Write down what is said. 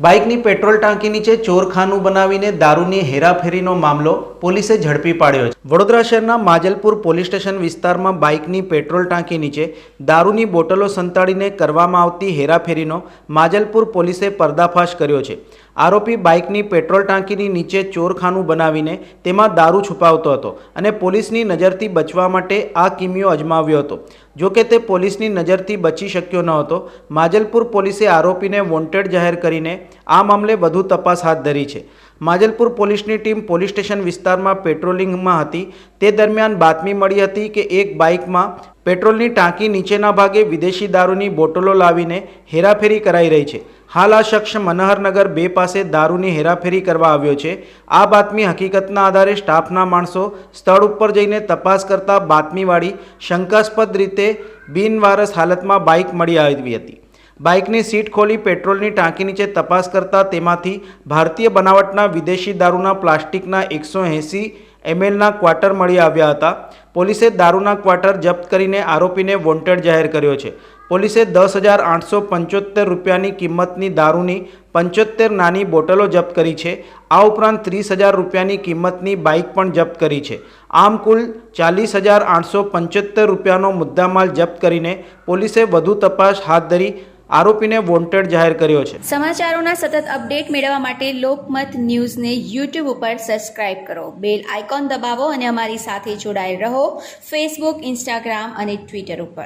બાઇકની પેટ્રોલ ટાંકી નીચે ચોરખાનું બનાવીને દારૂની હેરાફેરીનો મામલો પોલીસે ઝડપી પાડ્યો છે. વડોદરા શહેરના માજલપુર પોલીસ સ્ટેશન વિસ્તારમાં બાઇકની પેટ્રોલ ટાંકી નીચે દારૂની બોટલો સંતાડીને કરવામાં આવતી હેરાફેરીનો માજલપુર પોલીસે પર્દાફાશ કર્યો છે. આરોપી બાઇકની પેટ્રોલ ટાંકીની નીચે ચોરખાનું બનાવીને તેમાં દારૂ છુપાવતો હતો અને પોલીસની નજરથી બચવા માટે આ કિમિયો અજમાવ્યો હતો. જો કે તે પોલીસની નજરથી બચી શક્યો ન હતો, માજલપુર પોલીસે આરોપીને વોન્ટેડ જાહેર કરીને આ મામલે વધુ તપાસ હાથ ધરી છે. માજલપુર પોલીસની ટીમ પોલીસ સ્ટેશન વિસ્તારમાં પેટ્રોલિંગમાં હતી. તે દરમિયાન બાતમી મળી હતી કે એક બાઇકમાં પેટ્રોલની ટાંકી નીચેના ભાગે વિદેશી દારૂની બોટલો લાવીને હેરાફેરી કરાઈ રહી છે. હાલ આ શખ્સ મનહરનગર બે પાસે દારૂની હેરાફેરી કરવા આવ્યો છે. આ બાતમી હકીકતના આધારે સ્ટાફના માણસો સ્થળ ઉપર જઈને તપાસ કરતા બાતમીવાળી શંકાસ્પદ રીતે બિનવારસ હાલતમાં બાઇક મળી આવી હતી. બાઇકની સીટ ખોલી પેટ્રોલની ટાંકી નીચે તપાસ કરતા તેમાંથી ભારતીય બનાવટના વિદેશી દારૂના પ્લાસ્ટિકના એકસો એંસી એમએલના ક્વાર્ટર મળી આવ્યા હતા. પોલીસે દારૂના ક્વાર્ટર જપ્ત કરીને આરોપીને વોન્ટેડ જાહેર કર્યો છે. પોલીસે દસ હજાર આઠસો પંચોતેર રૂપિયાની કિંમતની દારૂની પંચોતેર નાની બોટલો જપ્ત કરી છે. આ ઉપરાંત ત્રીસ હજાર રૂપિયાની કિંમતની બાઇક પણ જપ્ત કરી છે. આમ કુલ ચાલીસ હજાર આઠસો પંચોતેર રૂપિયાનો મુદ્દામાલ જપ્ત કરીને પોલીસે વધુ તપાસ હાથ ધરી આરોપીને વોન્ટેડ જાહેર કર્યો છે. સમાચારોના સતત અપડેટ મેળવવા માટે લોકમત ન્યૂઝને યુટ્યુબ ઉપર સબસ્ક્રાઇબ કરો. બેલ આઇકોન દબાવો અને અમારી સાથે જોડાયેલ રહો. ફેસબુક ઇન્સ્ટાગ્રામ અને ટ્વિટર ઉપર.